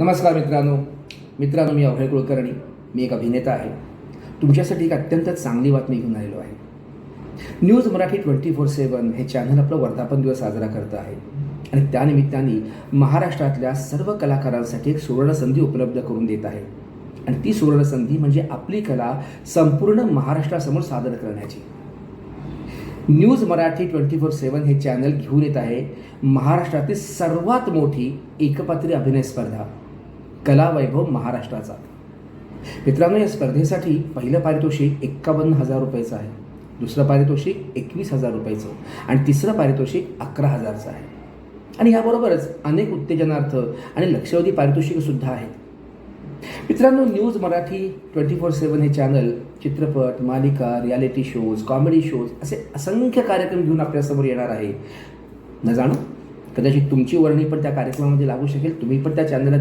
नमस्कार मित्रांनो. मित्रांनो मी अभय कुलकर्णी. मी एक अभिनेता आहे. तुमच्यासाठी एक अत्यंत चांगली बातमी घेऊन आलेलो आहे. News Marathi twenty four seven हे चॅनल आपलं वर्धापन दिवस साजरा करत आहे. आणि त्यानिमित्ताने महाराष्ट्रातल्या सर्व कलाकारांसाठी एक सुवर्णसंधी उपलब्ध करून देत आहे. आणि ती सुवर्णसंधी म्हणजे आपली कला संपूर्ण महाराष्ट्रासमोर सादर करण्याची. News Marathi twenty four seven हे चॅनल घेऊन येत आहे महाराष्ट्रातील सर्वात मोठी एकपात्री अभिनय स्पर्धा. कला वैभव महाराष्ट्राचा. मित्रांनो या स्पर्धेसाठी पहिलं पारितोषिक एक्कावन्न हजार रुपयाचं आहे. दुसरं पारितोषिक एकवीस हजार रुपयाचं आणि तिसरं पारितोषिक अकरा हजारचं आहे. आणि याबरोबरच अनेक उत्तेजनार्थ आणि लक्षवेधी पारितोषिकं सुद्धा आहेत. मित्रांनो news Marathi twenty four seven हे चॅनल चित्रपट मालिका रियालिटी शोज कॉमेडी शोज असे असंख्य कार्यक्रम घेऊन आपल्यासमोर येणार आहे. न जाणो कदाचित तुमची वर्णी पण त्या कार्यक्रमामध्ये लागू शकेल तुम्ही पण त्या चॅनलला